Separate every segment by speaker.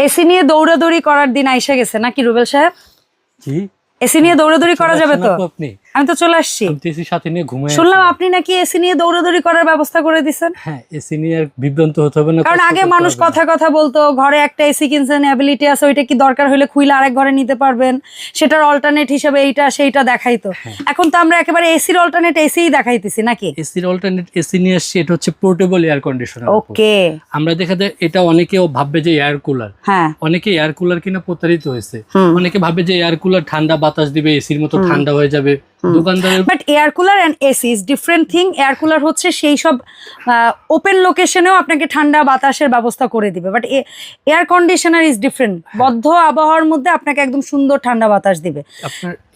Speaker 1: AC নিয়ে দৌড়াদৌড়ি করার দিন আইসা গেছে নাকি রুবেল সাহেব?
Speaker 2: জি।
Speaker 1: এসি নিয়ে দৌড়াদৌড়ি করা যাবে তো
Speaker 2: আপনি।
Speaker 1: আমি তো চলে আসছি।
Speaker 2: এসি সাথে নিয়ে ঘুমাই
Speaker 1: শুনলাম আপনি নাকি এসি নিয়ে দৌড়াদৌড়ি করার ব্যবস্থা করে দিছেন
Speaker 2: হ্যাঁ এসি নিয়ে আর বিভ্রান্ত হতে হবে না
Speaker 1: কারণ আগে মানুষ কথা কথা বলতো ঘরে একটা এসি কিনছেন অ্যাবিলিটি আছে ওইটা কি দরকার হলে খুইলে আরেক ঘরে নিতে পারবেন। সেটার অল্টারনেট হিসেবে এইটা সেইটা দেখাইতো।
Speaker 2: হ্যাঁ।
Speaker 1: এখন তো আমরা একেবারে এসির অল্টারনেট এসিই দেখাইতেছি নাকি?
Speaker 2: এসির অল্টারনেট এসি নিয়ে আসছে এটা হচ্ছে পোর্টেবল এয়ার কন্ডিশনার
Speaker 1: ওকে
Speaker 2: আমরা দেখা যায় এটা অনেকেও ভাববে যে এয়ার কুলার
Speaker 1: হ্যাঁ।
Speaker 2: অনেকে এয়ার কুলার কিনা প্রতারিত হয়েছে। অনেকে ভাবে যে এয়ার কুলার ঠান্ডা বাতাস দিবে এসির মতো ঠান্ডা হয়ে যাবে।
Speaker 1: But air cooler and AC is different thing air cooler হচ্ছে সেই সব ওপেন লোকেশনেও আপনাকে ঠান্ডা বাতাসের ব্যবস্থা করে দিবে। But air conditioner is different বদ্ধ আবহাওয়ার মধ্যে আপনাকে একদম সুন্দর ঠান্ডা বাতাস দিবে।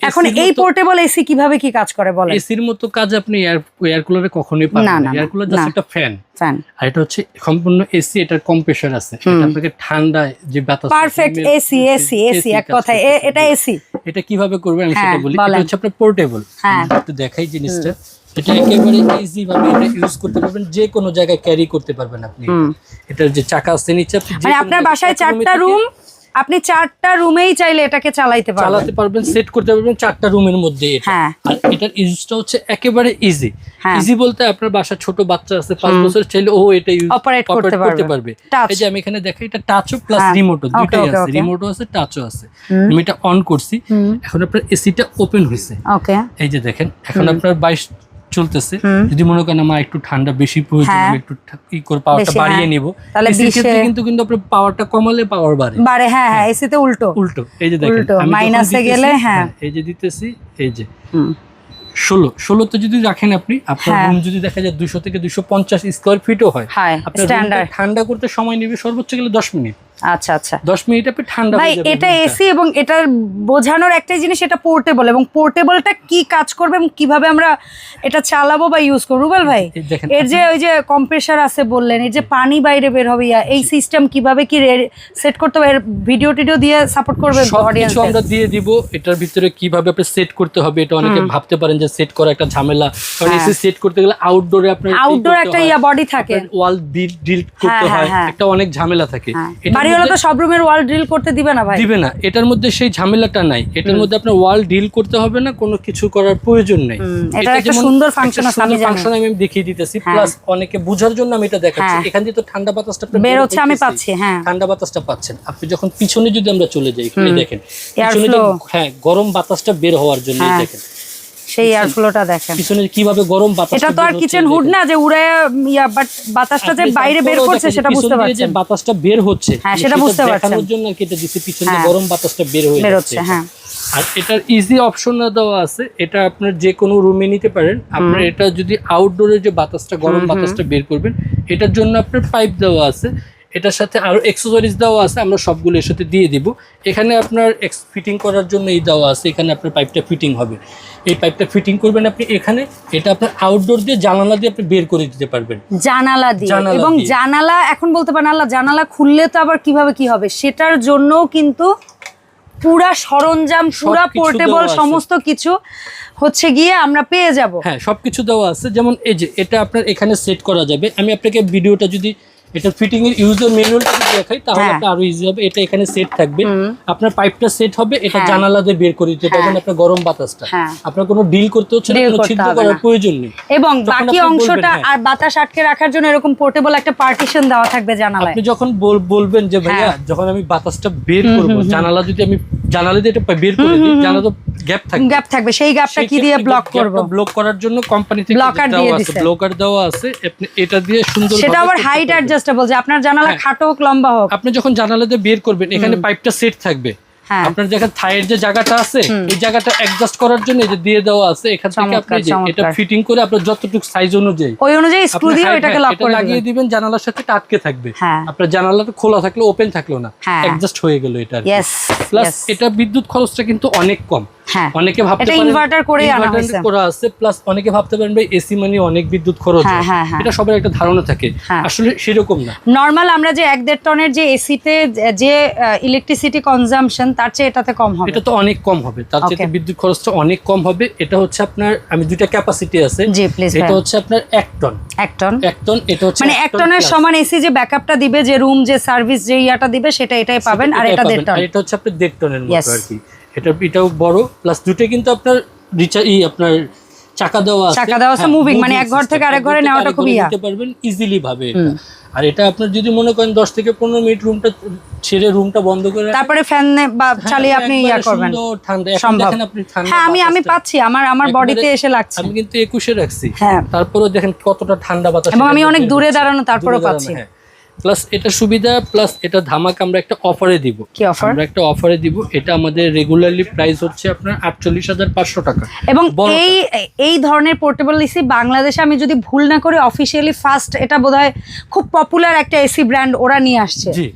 Speaker 1: এখন এই পোর্টেবল এসি কীভাবে কি কাজ করে বলেন?
Speaker 2: এসির মতো কাজ আপনি এয়ার এয়ার কুলারে কখনোই পাবেন
Speaker 1: না,
Speaker 2: এয়ার কুলার জাস্ট একটা ফ্যান
Speaker 1: ফ্যান
Speaker 2: আর এটা হচ্ছে সম্পূর্ণ এসি এটার কম্প্রেসার আছে। এটা আপনাকে ঠান্ডা যে বাতাস
Speaker 1: পারফেক্ট এসি এসি এসি এক কথায়। এটা এসি
Speaker 2: এটা কীভাবে করবেন আমি
Speaker 1: হ্যাঁ,
Speaker 2: সেটা বলি। এটা হচ্ছে আপনার পোর্টেবল
Speaker 1: হ্যাঁ।
Speaker 2: একটু দেখাই জিনিসটা এটা একেবারে ইজি ভাবে এটা ইউজ করতে পারবেন যে কোনো জায়গায় ক্যারি করতে পারবেন আপনি এটা। এটার যে চাকা আছে নিচে
Speaker 1: মানে আপনার বাসায় চারটা রুম আপনি চারটা রুমেই চাইলে এটাকে চালাইতে পারবেন।
Speaker 2: চালাতে পারবেন সেট করতে পারবেন চারটা রুমের মধ্যে
Speaker 1: হ্যাঁ।
Speaker 2: আর এটার ইউজটা হচ্ছে একেবারে ইজি
Speaker 1: হ্যাঁ।
Speaker 2: ইজি বলতে আপনার বাসায় ছোট বাচ্চা আছে পাঁচ বছর চাইলে ও এটা ইউজ
Speaker 1: Operate করতে পারবে।
Speaker 2: এই যে আমি এখানে দেখাই এটা টাচও প্লাস
Speaker 1: হ্যাঁ।
Speaker 2: রিমোটও দুটাই আছে. রিমোটও আছে টাচও আছে। আমি এটা অন করছি। এখন আপনার এসিটা ওপেন হয়েছে
Speaker 1: ওকে
Speaker 2: এই যে দেখেন এখন আপনার বাইশ চলতেছে। যদি মনে করেন আমার একটু ঠান্ডা বেশি প্রয়োজন
Speaker 1: হ্যাঁ।
Speaker 2: আমি একটু ই করে পাওয়ারটা বাড়িয়ে
Speaker 1: হ্যাঁ।
Speaker 2: নিব।
Speaker 1: তাহলে
Speaker 2: এসির
Speaker 1: 20
Speaker 2: ক্ষেত্রে কিন্তু কিন্তু আপনার পাওয়ারটা কমালে পাওয়ার বাড়ে।
Speaker 1: বারে হ্যাঁ হ্যাঁ এসিতে উল্টো।
Speaker 2: উল্টো। এই যে দেখেন
Speaker 1: মাইনাসে গেলে, হ্যাঁ।
Speaker 2: এই যে দিতেছি এই যে। ষোলো ষোলোতে যদি রাখেন আপনি আপনার
Speaker 1: হ্যাঁ।
Speaker 2: রুম যদি দেখা যায় দুশো থেকে দুশো পঞ্চাশ স্কোয়ার ফিটও হয়
Speaker 1: হ্যাঁ,
Speaker 2: আপনার ঠান্ডা করতে সময় নেবে সর্বোচ্চ গেলে দশ মিনিট।
Speaker 1: আচ্ছা আচ্ছা।
Speaker 2: দশ মিনিট আপনি ঠান্ডা
Speaker 1: ভাই এটা এসি এবং এটার বোঝানোর একটাই জিনিস এটা পোর্টেবল এবং পোর্টেবলটা কি কাজ করবে এবং কীভাবে আমরা এটা চালাবো বা ইউজ করব? রুবেল ভাই এর যে ওই যে কম্প্রেসার আছে বললেন এর যে পানি বাইরে বের হবে ইয়া, এই সিস্টেম কীভাবে কি সেট করতে হবে? এর ভিডিও টিডিও দিয়ে সাপোর্ট করবে অডিয়েন্স
Speaker 2: আমরা দিয়ে দিব এটার ভিতরে কীভাবে আপনি সেট করতে হবে এটা অনেকে ভাবতে পারেন যে সেট করা একটা ঝামেলা। কারণ
Speaker 1: হ্যাঁ।
Speaker 2: এসি সেট করতে গেলে আউটডোরে আপনার
Speaker 1: আউটডোর একটা ইয়া বডি থাকে।
Speaker 2: ওয়াল ডিল করতে
Speaker 1: হ্যাঁ,
Speaker 2: হয়
Speaker 1: হ্যাঁ।
Speaker 2: একটা অনেক ঝামেলা থাকে।
Speaker 1: হ্যাঁ। হলে তো সব রুমের ওয়াল ড্রিল করতে দিবে না ভাই।
Speaker 2: দিবে না। এটার মধ্যে সেই ঝামেলাটা নাই। এটার মধ্যে আপনার ওয়াল ডিল করতে হবে না কোনো কিছু করার প্রয়োজন নেই।
Speaker 1: এটার একটা সুন্দর আমি
Speaker 2: ফাংশন আমি দেখিয়ে দিতেছি
Speaker 1: হ্যাঁ।
Speaker 2: প্লাস অনেকে বোঝার জন্য আমি এটা দেখাচ্ছি।
Speaker 1: হ্যাঁ।
Speaker 2: এখান দিয়ে তো ঠান্ডা বাতাসটা
Speaker 1: বের হচ্ছে, আমি পাচ্ছি, হ্যাঁ।
Speaker 2: ঠান্ডা বাতাসটা পাচ্ছেন। আপনি যখন পিছনে যদি আমরা চলে যাই এখানে দেখেন পিছনে হ্যাঁ গরম বাতাসটা বের হওয়ার জন্য
Speaker 1: হ্যাঁ।
Speaker 2: দেখেন।
Speaker 1: সেই এয়ার ফ্লোটা দেখেন।
Speaker 2: পিছনে কীভাবে গরম বাতাস
Speaker 1: এটা তো আর কিচেন হুড না যে উড়ে ইয়া বাট বাতাসটা যে বাইরে বের করছে সেটা বুঝতে
Speaker 2: যে বাতাসটা বের হচ্ছে
Speaker 1: হ্যাঁ, সেটা বুঝতে পারছেন।
Speaker 2: দেখানোর জন্য আর কি এটা দিছি পিছনে
Speaker 1: হ্যাঁ।
Speaker 2: গরম বাতাসটা বের হয়ে যাচ্ছে।
Speaker 1: হ্যাঁ।
Speaker 2: আর এটার ইজি অপশন দেওয়া আছে এটা আপনার যে কোনো রুমে নিতে পারেন। আপনার এটা যদি আউটডোরে যে বাতাসটা গরম বাতাসটা বের করবেন এটার জন্য আপনার পাইপ দেওয়া আছে। এটার সাথে আরও এক্সেসরিজ দেওয়া আছে আমরা সবগুলো এর সাথে দিয়ে দিব। এখানে আপনার এক্স ফিটিং করার জন্য এই দেওয়া আছে এখানে আপনার পাইপটা ফিটিং হবে। এই পাইপটা ফিটিং করবেন আপনি এখানে এটা আপনার আউটডোর দিয়ে জানালা দিয়ে আপনি বের করে দিতে পারবেন।
Speaker 1: জানালা দিয়ে। এবং জানালা এখন বলতে পারেন আল্লাহ জানালা খুললে তো আবার কীভাবে কি হবে? সেটার জন্যও কিন্তু পুরা সরঞ্জাম পুরা পোর্টেবল সমস্ত কিছু হচ্ছে গিয়ে আমরা পেয়ে যাব।
Speaker 2: হ্যাঁ সবকিছু দেওয়া আছে। যেমন এই যে এটা আপনার এখানে সেট করা যাবে। আমি আপনাকে ভিডিওটা যদি এটা ফিটিং এর ইউজার ম্যানুয়ালটা যদি দেখাই তাহলে
Speaker 1: হ্যাঁ।
Speaker 2: আরও ইজি হবে এটা এখানে সেট থাকবে আপনার পাইপটা সেট হবে এটা
Speaker 1: হ্যাঁ।
Speaker 2: জানালা দিয়ে বের করে দিতে পারবেন আপনার গরম বাতাসটা
Speaker 1: হ্যাঁ।
Speaker 2: আপনার কোনো ডিল করতে হচ্ছে না কোনো ছিদ্র করার প্রয়োজন নেই
Speaker 1: এবং বাকি অংশটা
Speaker 2: হ্যাঁ।
Speaker 1: আর বাতাস আটকে রাখার জন্য এরকম পোর্টেবল একটা পার্টিশন দেওয়া থাকবে জানালায়
Speaker 2: আপনি যখন বলবেন যে ভাইয়া
Speaker 1: হ্যাঁ।
Speaker 2: যখন আমি বাতাসটা বের করব জানালা যদি আমি জানালা এটা বের করে দিই জানালে তো গ্যাপ থাকবে
Speaker 1: গ্যাপ থাকবে সেই গ্যাপটা কি দিয়ে ব্লক করব?
Speaker 2: ব্লক করার জন্য কোম্পানি থেকে
Speaker 1: ব্লকার দিয়ে দিছে।
Speaker 2: ব্লকার দেওয়া আছে আপনি এটা দিয়ে সুন্দর
Speaker 1: সেটা আবার হাইট অ্যাডজাস্টেবল যে আপনার জানালা
Speaker 2: হ্যাঁ।
Speaker 1: খাটো হোক লম্বা হোক।
Speaker 2: আপনি যখন জানালা দিয়ে বের করবেন এখানে পাইপটা সেট থাকবে। আপনার যেখানে থাইয়ের যে জায়গাটা আছে এই জায়গাটা অ্যাডজাস্ট করার জন্য যে দিয়ে দেওয়া আছে এখান থেকে আপনি এটা ফিটিং করে আপনার যতটুকু সাইজ অনুযায়ী।
Speaker 1: ওই অনুযায়ী স্ক্রু দিয়ে এটাকে
Speaker 2: হ্যাঁ,
Speaker 1: লক করে
Speaker 2: লাগিয়ে
Speaker 1: দিবেন।
Speaker 2: জানালার সাথে আটকে থাকবে।
Speaker 1: হ্যাঁ।
Speaker 2: আপনার জানালাটা খোলা থাকলে ওপেন থাকল না।
Speaker 1: হ্যাঁ।
Speaker 2: অ্যাডজাস্ট হয়ে গেল এটা প্লাস এটা বিদ্যুৎ খরচটা কিন্তু অনেক কম।
Speaker 1: হ্যাঁ।
Speaker 2: অনেকে ভাবতে পারেন
Speaker 1: ইনভার্টার করেই আনা হয়েছে।
Speaker 2: করা আছে প্লাস অনেকে ভাবতে পারেন ভাই এসি মানে অনেক বিদ্যুৎ খরচ
Speaker 1: হ্যাঁ,
Speaker 2: হয়। এটা সবার একটা ধারণা থাকে। আসলে সেরকম না।
Speaker 1: নর্মাল আমরা যে এক দেড় টনের যে এসিতে যে ইলেকট্রিসিটি কনজাম্পশন তার চেয়ে এটাতে কম হবে।
Speaker 2: এটা তো অনেক কম হবে। তার চেয়ে বিদ্যুৎ খরচটা অনেক কম হবে। এটা হচ্ছে আপনার আমি দুইটা ক্যাপাসিটি আছে। এটা হচ্ছে আপনার এক টন
Speaker 1: এক টন
Speaker 2: এক টন এটা হচ্ছে
Speaker 1: মানে এক টনের সমান এসি যে ব্যাকআপটা দিবে যে রুম যে সার্ভিস যে ইয়াটা দিবে সেটা এটাই পাবেন আর এটা। দেড় টন
Speaker 2: এটা হচ্ছে আপনার দেড় টনের মতো আর কি। এটা এটাও বড় প্লাস দুটো কিন্তু আপনার রিচার্জ ই আপনার চাকা দেওয়া আছে।
Speaker 1: চাকা দেওয়া আছে,
Speaker 2: হ্যাঁ,
Speaker 1: moving, মানে এক ঘর থেকে আরেক ঘরে নেওয়াটা
Speaker 2: আরেক
Speaker 1: খুব ইয়া।
Speaker 2: নিতে পারবেন ইজিলি ভাবে আর এটা আপনার যদি মনে করেন দশ থেকে পনেরো মিনিট রুমটা ছেড়ে রুমটা বন্ধ করে
Speaker 1: তারপরে ফ্যান বা
Speaker 2: হ্যাঁ,
Speaker 1: চালিয়ে আপনি ইয়া করবেন।
Speaker 2: সুন্দর ঠান্ডা এখন দেখেন আপনি ঠান্ডা
Speaker 1: হ্যাঁ আমি আমি পাচ্ছি আমার আমার বডিতে এসে লাগছে।
Speaker 2: আমি কিন্তু একুশে রাখছি।
Speaker 1: হ্যাঁ।
Speaker 2: তারপরেও দেখেন কতটা ঠান্ডা বাতাস
Speaker 1: এবং আমি অনেক দূরে দাঁড়ানো তারপরেও
Speaker 2: দাঁড়ানো,
Speaker 1: পাচ্ছি।
Speaker 2: হ্যাঁ। প্লাস এটা সুবিধা প্লাস এটা ধামাক আমরা একটা অফারে দিব।
Speaker 1: কি অফার
Speaker 2: আমরা একটা অফারে দিব এটা আমাদের রেগুলারলি প্রাইস হচ্ছে আপনার আটচল্লিশ হাজার পাঁচশো টাকা।
Speaker 1: এবং এই এই ধরনের পোর্টেবল এসি বাংলাদেশে আমি যদি ভুল না করি অফিসিয়ালি ফার্স্ট এটা বোধহয় খুব পপুলার একটা এসি ব্র্যান্ড ওরা নিয়ে আসছে।
Speaker 2: জি।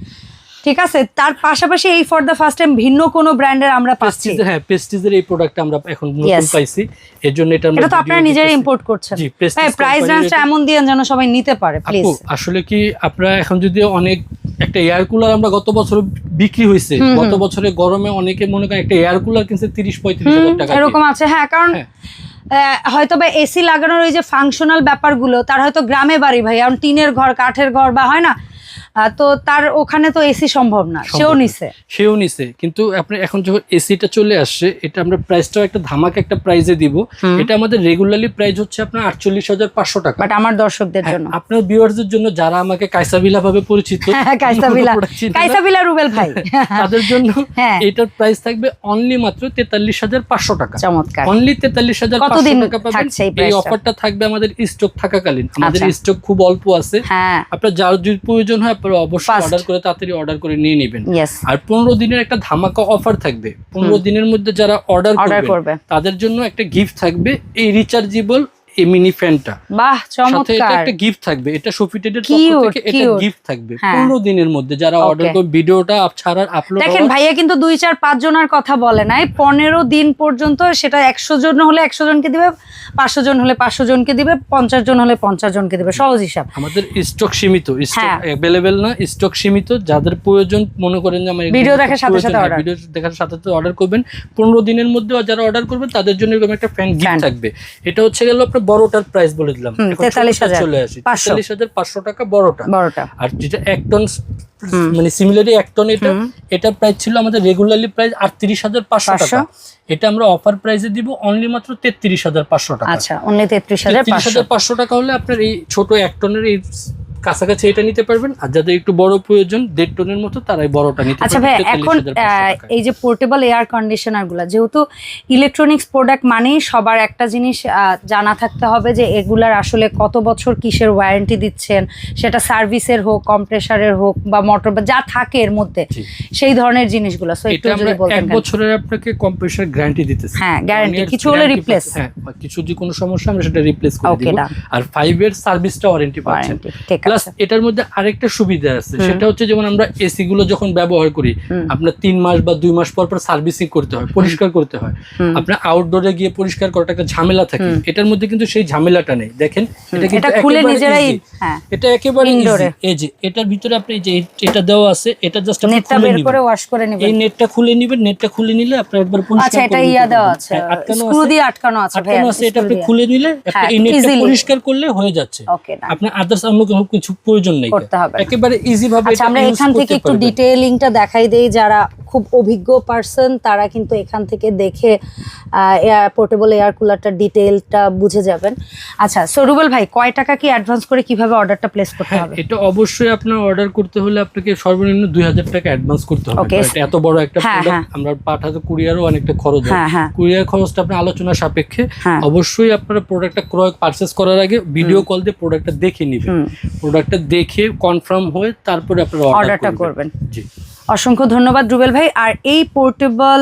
Speaker 1: ঠিক আছে? তার পাশাপাশি এই ফর দ্য ফার্স্ট টাইম ভিন্ন কোনো ব্র্যান্ডের আমরা পাচ্ছি।
Speaker 2: হ্যাঁ প্রেস্টিজের এই প্রোডাক্টটা আমরা এখন নতুন পাইছি। এর জন্য এটা আমরা
Speaker 1: এটা তো আপনারা নিজেরাই ইম্পোর্ট করছেন।
Speaker 2: জি, Prestige
Speaker 1: হ্যাঁ প্রাইস রেঞ্জটা এমন দিয়ে যেন সবাই নিতে পারে প্লিজ
Speaker 2: আসলে কি আপনারা এখন যদি অনেক একটা এয়ার কুলার আমরা গত বছর বিক্রি হয়েছে। গত বছরে গরমে অনেকে মনে করেন একটা এয়ার কুলার কিনছে তিরিশ পঁয়ত্রিশ হাজার টাকা
Speaker 1: এরকম আছে হ্যাঁ কারণ
Speaker 2: হ্যাঁ।
Speaker 1: হয়তো বা এসি লাগানোর ওই যে ফাংশনাল ব্যাপারগুলো তার হয়তো গ্রামে বাড়ি ভাই কারণ টিনের ঘর কাঠের ঘর বা হয় না? তো তার ওখানে তো এসি সম্ভব না সেও। নিছে।
Speaker 2: সেও নিছে। কিন্তু আপনি এখন যখন এসিটা চলে আসছে এটা আমরা প্রাইসটাও একটা ধামাক একটা প্রাইজে দিব। এটা আমাদের রেগুলারলি প্রাইস হচ্ছে আপনার আটচল্লিশ হাজার পাঁচশো টাকা।
Speaker 1: বাট আমার দর্শকদের
Speaker 2: হ্যাঁ,
Speaker 1: জন্য।
Speaker 2: আপনার ভিউয়ার্সদের জন্য যারা আমাকে কাইসাবিলা ভাবে পরিচিত
Speaker 1: হ্যাঁ, কাইসাবিলা
Speaker 2: চিনে না,
Speaker 1: কাইসাবিলা রুবেল ভাই।
Speaker 2: তাদের জন্য
Speaker 1: হ্যাঁ।
Speaker 2: এটার প্রাইস থাকবে অনলি মাত্র তেতাল্লিশ হাজার পাঁচশো টাকা।
Speaker 1: চমৎকার।
Speaker 2: অনলি তেতাল্লিশ হাজার
Speaker 1: কতদিন
Speaker 2: টাকা পাবেন?
Speaker 1: এই
Speaker 2: অফারটা থাকবে আমাদের স্টক থাকাকালীন। আমাদের
Speaker 1: আচ্ছা।
Speaker 2: স্টক খুব অল্প আছে।
Speaker 1: হ্যাঁ।
Speaker 2: আপনার যার যদি প্রয়োজন হয় আপনারা অবশ্যই অর্ডার করে তাড়াতাড়ি অর্ডার করে নিয়ে নেবেন। আর পনেরো দিনের একটা ধামাকা অফার থাকবে। পনেরো দিনের মধ্যে যারা অর্ডার করবে। তাদের জন্য একটা গিফট থাকবে এই রিচার্জেবল এই মিনি ফ্যানটা
Speaker 1: বাহ
Speaker 2: সাথে এটা একটা গিফট থাকবে। এটা সফিটেডের পক্ষ থেকে এটা গিফট থাকবে।
Speaker 1: হ্যাঁ।
Speaker 2: পনেরো দিনের মধ্যে যারা অর্ডার করবে ভিডিওটা আপ ছাড়ার আপলোড
Speaker 1: দেখেন ভাইয়া কিন্তু দুই চার পাঁচ জনের কথা বলে নাই। পনেরো দিন পর্যন্ত সেটা একশো জন হলে একশো জনকে দিবে পাঁচশো জন হলে পাঁচশো জনকে দিবে পঞ্চাশ জন হলে পঞ্চাশ জনকে দিবে। সহজ হিসাব।
Speaker 2: আমাদের স্টক সীমিত স্টক
Speaker 1: হ্যাঁ।
Speaker 2: অ্যাভেলেবেল না স্টক সীমিত। যাদের প্রয়োজন মনে করেন যে আমার
Speaker 1: ভিডিও দেখার সাথে সাথে
Speaker 2: ভিডিও দেখার সাথে সাথে অর্ডার করবেন। পনেরো দিনের মধ্যে যারা অর্ডার করবেন তাদের জন্য এরকম একটা ফ্যান। গিফট থাকবে। এটা হচ্ছে গেল আপনার বড়টার প্রাইস বলে দিলাম।
Speaker 1: হুম,
Speaker 2: এখন
Speaker 1: 43,000
Speaker 2: ছোটটা চলে আসি। তেতাল্লিশ হাজার পাঁচশো টাকা বড়টা।
Speaker 1: বড়টা।
Speaker 2: আর যেটা এক টন মানে সিমিলারি এক টন এটা। এটার প্রাইস ছিল আমাদের রেগুলারলি প্রাইস আটত্রিশ হাজার পাঁচশো
Speaker 1: 500
Speaker 2: টাকা এটা আমরা অফার প্রাইসে দিব অনলি মাত্র তেত্রিশ হাজার পাঁচশো টাকা।
Speaker 1: আচ্ছা অনলি তেত্রিশ হাজার পাঁচশো।
Speaker 2: টাকা হলে আপনার এই ছোট এক টনের এই কাছাকাছি এটা নিতে পারবেন। আর যাদের একটু বড় প্রয়োজন দেড় টনের মতো তারাই বড়টা নিতে
Speaker 1: আচ্ছা ভাই এখন এই যে পোর্টেবল এয়ার কন্ডিশনারগুলা যেহেতু ইলেকট্রনিক্স প্রোডাক্ট মানেই সবার একটা জিনিস জানা থাকতে হবে যে এগুলার আসলে কত বছর কিসের ওয়ারেন্টি দিচ্ছেন সেটা সার্ভিসের হোক কম্প্রেসারের হোক বা মোটর বা যা থাকে এর মধ্যে সেই ধরনের জিনিসগুলো। সো একটু যদি বলতেন
Speaker 2: এক বছরের আপনাকে কম্প্রেসার গ্যারান্টি দিতেছি।
Speaker 1: হ্যাঁ,
Speaker 2: গ্যারান্টি
Speaker 1: কিছু হলে
Speaker 2: রিপ্লেস হ্যাঁ কিছু যদি কোনো সমস্যা আমরা সেটা রিপ্লেস করে দিব। আর ফাইভ এর সার্ভিসটা ওয়ারেন্টি পাচ্ছেন। প্লাস এটার মধ্যে আরেকটা সুবিধা আছে। সেটা হচ্ছে যেমন আমরা এসি গুলো যখন ব্যবহার করি আপনার তিন মাস বা দুই মাস পর পর সার্ভিসিং করতে হয় পরিষ্কার করতে হয়। আপনার আউটডোরে গিয়ে পরিষ্কার করাটা একটা ঝামেলা থাকে। এটার মধ্যে কিন্তু সেই ঝামেলাটা নেই। দেখেন এটা কিন্তু
Speaker 1: খুলে নিজেরাই হ্যাঁ
Speaker 2: এটা একেবারে এই যে এটার ভিতরে আপনি এই যে এটা দেওয়া আছে এটা জাস্ট আপনি
Speaker 1: নেটটা
Speaker 2: খুলে
Speaker 1: বের করে ওয়াশ করে নেবেন।
Speaker 2: এই নেটটা খুলে নিবেন। নেটটা খুলে নিলে আপনি একবার পরিষ্কার
Speaker 1: আচ্ছা এটা ইয়া দেওয়া আছে।
Speaker 2: হ্যাঁ, আটকানো
Speaker 1: স্ক্রু দিয়ে আটকানো আছে
Speaker 2: আটকানো আছে এটা আপনি খুলে নিলে একটা
Speaker 1: হ্যাঁ,
Speaker 2: এই নেটটা পরিষ্কার করলে হয়ে যাচ্ছে।
Speaker 1: ওকে না
Speaker 2: আপনার আদার্স অন্য কোনো কিছু প্রয়োজন নেই। একেবারে ইজি ভাবে
Speaker 1: আচ্ছা আমরা এখান থেকে একটু। ডিটেইলিংটা দেখাই দেই যারা খুব অভিজ্ঞ পার্সন তারা কিন্তু এখান থেকে দেখে পোর্টেবল এয়ার কুলারটার ডিটেইলটা বুঝে যাবেন। আচ্ছা সরুবেল ভাই কয় টাকা কি অ্যাডভান্স করে কীভাবে অর্ডারটা প্লেস করতে
Speaker 2: হ্যাঁ
Speaker 1: হবে?
Speaker 2: এটা অবশ্যই আপনার অর্ডার করতে হলে আপনাকে সর্বনিম্ন দুই হাজার টাকা অ্যাডভান্স করতে হবে। এটা এত বড় একটা
Speaker 1: হ্যাঁ,
Speaker 2: প্রোডাক্ট
Speaker 1: হ্যাঁ।
Speaker 2: আমরা পাঠাতে কুরিয়ারও অনেকটা খরচ হয়।
Speaker 1: হ্যাঁ হ্যাঁ।
Speaker 2: কুরিয়ার খরচটা আপনার আলোচনা সাপেক্ষে
Speaker 1: হ্যাঁ।
Speaker 2: অবশ্যই আপনারা প্রোডাক্টটা ক্রয় পারচেস করার আগে ভিডিও কল দিয়ে প্রোডাক্টটা দেখে নেবেন। প্রোডাক্টটা দেখে কনফার্ম হয়ে তারপরে আপনারা
Speaker 1: অর্ডারটা করবেন।
Speaker 2: জি।
Speaker 1: অসংখ্য ধন্যবাদ রুবেল ভাই। আর এই পোর্টেবল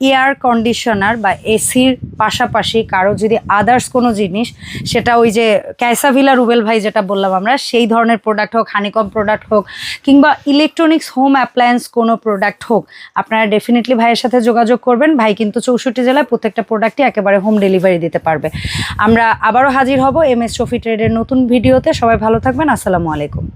Speaker 1: এয়ার কন্ডিশনার বা এসির পাশাপাশি কারও যদি আদার্স কোনো জিনিস, সেটা ওই যে ক্যাসাভিলা রুবেল ভাই যেটা বললাম আমরা, সেই ধরনের প্রোডাক্ট হোক হানিকম প্রোডাক্ট হোক, কিংবা ইলেকট্রনিক্স হোম অ্যাপ্লায়েন্স কোনো প্রোডাক্ট হোক, আপনারা ডেফিনেটলি ভাইয়ের সাথে যোগাযোগ করবেন। ভাই কিন্তু চৌষট্টি জেলায় প্রত্যেকটা প্রোডাক্টই একেবারে হোম ডেলিভারি দিতে পারবে। আমরা আবারও হাজির হব এম এস ট্রেডের নতুন ভিডিওতে সবাই ভালো থাকবেন। আসসালামু আলাইকুম।